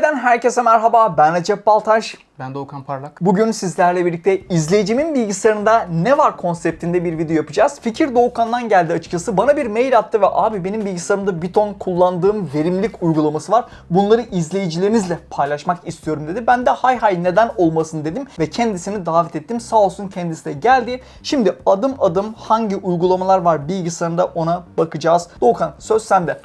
Sky'den herkese merhaba. Ben Recep Baltaş. Ben Doğukan Parlak. Bugün sizlerle birlikte izleyicimin bilgisayarında ne var konseptinde bir video yapacağız. Fikir Doğukan'dan geldi açıkçası. Bana bir mail attı ve abi benim bilgisayarımda bir ton kullandığım verimlilik uygulaması var. Bunları izleyicilerinizle paylaşmak istiyorum dedi. Ben de hay hay neden olmasın dedim ve kendisini davet ettim. Sağ olsun kendisi de geldi. Şimdi adım adım hangi uygulamalar var bilgisayarında ona bakacağız. Doğukan söz sende.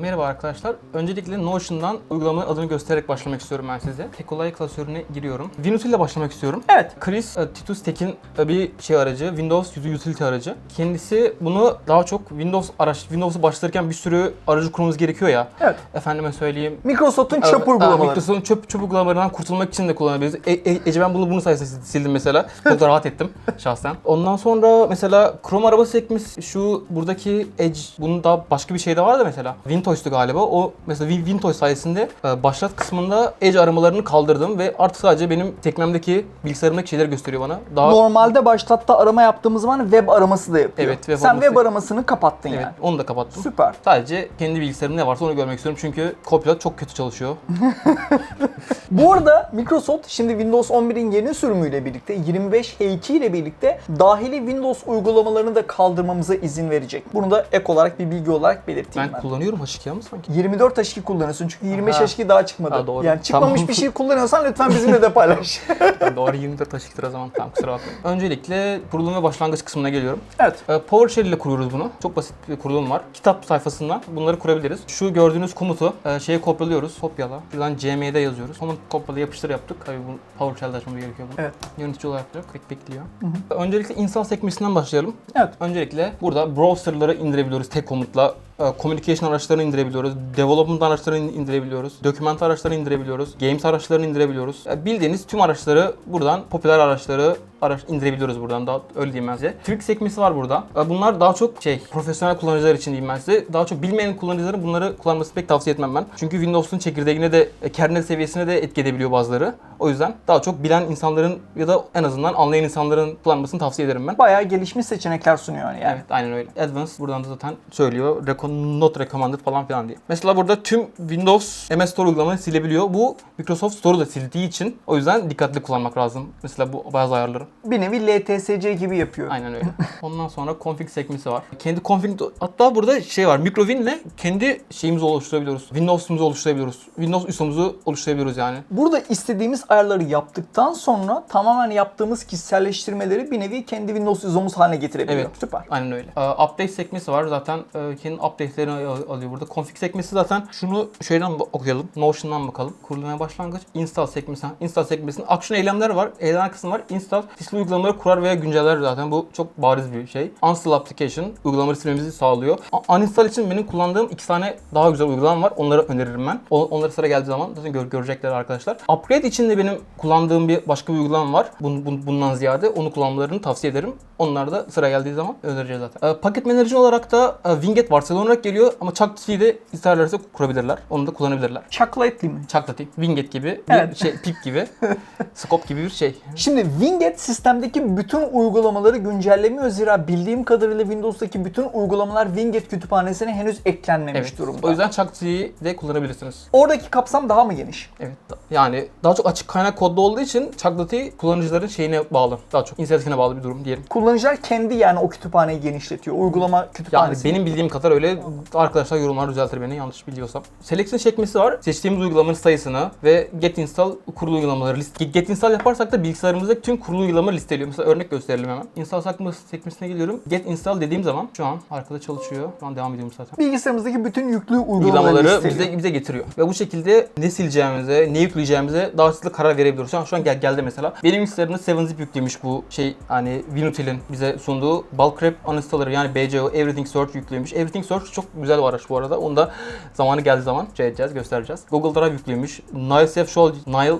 Merhaba arkadaşlar. Öncelikle Notion'dan uygulamanın adını göstererek başlamak istiyorum ben size. Tekolay klasörüne giriyorum. Windows ile başlamak istiyorum. Evet. Chris e, Titus Tek'in e, bir şey aracı, Windows utility aracı. Kendisi bunu daha çok Windows araç, Windows'u başlatırken bir sürü aracı kurmamız gerekiyor ya. Evet. Efendime söyleyeyim. Microsoft'un çöp Evet, uygulamaları. Microsoft'un çöp, çöp uygulamalarından kurtulmak için de kullanabiliriz. E, e, Ece ben bunu bunun sayesinde sildim mesela. Çok da rahat ettim şahsen. Ondan sonra mesela Chrome arabası ekmiş. Şu buradaki Edge bunun daha başka bir şey de vardı mesela. Wintoys'tu galiba. O mesela Win- Wintoys sayesinde e, başlat kısmında Edge aramalarını kaldırdım ve artık sadece benim teknemdeki bilgisayarımdaki şeyleri gösteriyor bana. Daha Normalde başlatta arama yaptığımız zaman web araması da yapıyor. Evet, web Sen araması- web aramasını kapattın evet yani. onu da kapattım. Süper. Sadece kendi bilgisayarım ne varsa onu görmek istiyorum çünkü Copilot çok kötü çalışıyor. Bu arada Microsoft şimdi Windows 11'in yeni sürümüyle birlikte 25 H2 ile birlikte dahili Windows uygulamalarını da kaldırmamıza izin verecek. Bunu da ek olarak bir bilgi olarak belirteyim Ben ben. kullanıyorum H2 ama sanki. 24 H2 kullanıyorsun çünkü 25 Aha. H2 daha çıkmadı. Ha, doğru. Yani çıkmamış Tamam. bir şey kullanıyorsan lütfen bizimle de paylaş. Ben doğru 24 taşıktır o zaman. Tamam kusura bakmayın. Öncelikle kurulum ve başlangıç kısmına geliyorum. evet. Ee, PowerShell ile kuruyoruz bunu. Çok basit bir kurulum var. Kitap sayfasından bunları kurabiliriz. Şu gördüğünüz komutu e, şeye kopyalıyoruz. Kopyala. Şuradan CM'de yazıyoruz. Onu kopyala yapıştır yaptık. Tabii bu PowerShell'de açmamız gerekiyor bunu. Evet. Yönetici olarak yok. Bek bekliyor. Öncelikle insan sekmesinden başlayalım. Evet. Öncelikle burada browserları indirebiliyoruz tek komutla. Ee, Communication araçlarını indirebiliyoruz. Development araçlarını indirebiliyoruz. Document araçlarını indirebiliyoruz. Games araçlarını indirebiliyoruz. Ee, Bildiğiniz tüm araçları buradan, popüler araçları araç indirebiliyoruz buradan. Daha öyle diyeyim ben size. Tweak sekmesi var burada. Ee, Bunlar daha çok şey, profesyonel kullanıcılar için diyeyim ben size. Daha çok bilmeyen kullanıcıların bunları kullanmasını pek tavsiye etmem ben. Çünkü Windows'un çekirdeğine de, e, kernel seviyesine de etki edebiliyor bazıları. O yüzden daha çok bilen insanların ya da en azından anlayan insanların kullanmasını tavsiye ederim ben. Bayağı gelişmiş seçenekler sunuyor yani. Evet aynen öyle. Advanced buradan da zaten söylüyor. Recon, not recommended falan filan diye. Mesela burada tüm Windows MS Store uygulamalarını silebiliyor. Bu Microsoft Store'u da sildiği için o yüzden dikkatli kullanmak lazım. Mesela bu bazı ayarları. Bir nevi LTSC gibi yapıyor. Aynen öyle. Ondan sonra config sekmesi var. Kendi config hatta burada şey var. Microwin ile kendi şeyimizi oluşturabiliyoruz. Windows'umuzu oluşturabiliyoruz. Windows üsumuzu oluşturabiliyoruz yani. Burada istediğimiz ayarları yaptıktan sonra tamamen yaptığımız kişiselleştirmeleri bir nevi kendi Windows ISO'muz haline getirebiliyor. Evet. Süper. Aynen öyle. Ee, update sekmesi var. Zaten e, kendi update'lerini al- alıyor burada. Config sekmesi zaten şunu şeyden okuyalım. Notion'dan bakalım. Kurulmaya başlangıç. Install sekmesi. Install sekmesinin action eylemler var. Eylem kısmı var. Install dişli uygulamaları kurar veya günceller zaten. Bu çok bariz bir şey. Uninstall application uygulamaları silmemizi sağlıyor. Uninstall için benim kullandığım iki tane daha güzel uygulama var. Onları öneririm ben. Onları sıra geldiği zaman zaten gör- görecekler arkadaşlar. Upgrade için de benim kullandığım bir başka bir uygulama var. Bun- bun- bundan ziyade onu kullanmalarını tavsiye ederim. Onlar da sıra geldiği zaman önereceğiz zaten. Ee, paket Manager olarak da e, Winget varsayılı olarak geliyor ama Chuck'ı de isterlerse kurabilirler. Onu da kullanabilirler. Chocolately mi? Chuck Winget gibi bir Evet. şey, pip gibi, scope gibi bir şey. Şimdi Winget sistemdeki bütün uygulamaları güncellemiyor. Zira bildiğim kadarıyla Windows'taki bütün uygulamalar Winget kütüphanesine henüz eklenmemiş Evet. durumda. O yüzden Chuck'ı de kullanabilirsiniz. Oradaki kapsam daha mı geniş? Evet. Yani daha çok açık kaynak kodlu olduğu için Chuck kullanıcıların şeyine bağlı. Daha çok inisiyatifine bağlı bir durum diyelim. Kullanıcılar kendi yani o kütüphaneyi genişletiyor. Uygulama Yani kütüphanesi. benim bildiğim kadar öyle arkadaşlar yorumlar düzeltir beni yanlış biliyorsam. Selection sekmesi var. Seçtiğimiz uygulamanın sayısını ve get install kurulu uygulamaları list. Get install yaparsak da bilgisayarımızda tüm kurulu uygulamaları listeliyor. Mesela örnek gösterelim hemen. Install sekmesi sekmesine geliyorum. Get install dediğim zaman şu an arkada çalışıyor. Şu an devam ediyorum zaten. Bilgisayarımızdaki bütün yüklü uygulamaları, bize bize getiriyor. Ve bu şekilde ne sileceğimize, ne yükleyeceğimize daha hızlı karar verebiliyoruz. Şu an, şu an gel, geldi mesela. Benim bilgisayarımda 7-zip yüklemiş bu şey hani Winutil'in bize sunduğu bulk crap uninstaller'ı yani BCO Everything Search yüklemiş. Everything Search çok güzel bir araç bu arada. Onu da zamanı geldiği zaman şey edeceğiz, göstereceğiz. Google Drive yüklemiş. Nile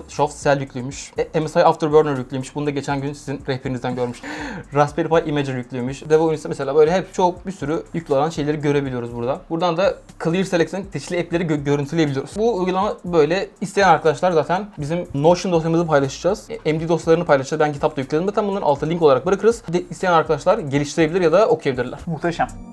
Soft Cell yüklemiş. E, MSI Afterburner yüklemiş. Bunu da geçen gün sizin rehberinizden görmüş. Raspberry Pi Imager yüklemiş. DevOps mesela böyle hep çok bir sürü yüklü olan şeyleri görebiliyoruz burada. Buradan da Clear Select'in seçili app'leri gö- görüntüleyebiliyoruz. Bu uygulama böyle isteyen arkadaşlar zaten bizim Notion dosyamızı paylaşacağız. E, MD dosyalarını paylaşacağız. Ben kitapta yükledim. Zaten bunların altı link olarak bırakırız. De, isteyen arkadaşlar geliştirebilir ya da okuyabilirler. Muhteşem.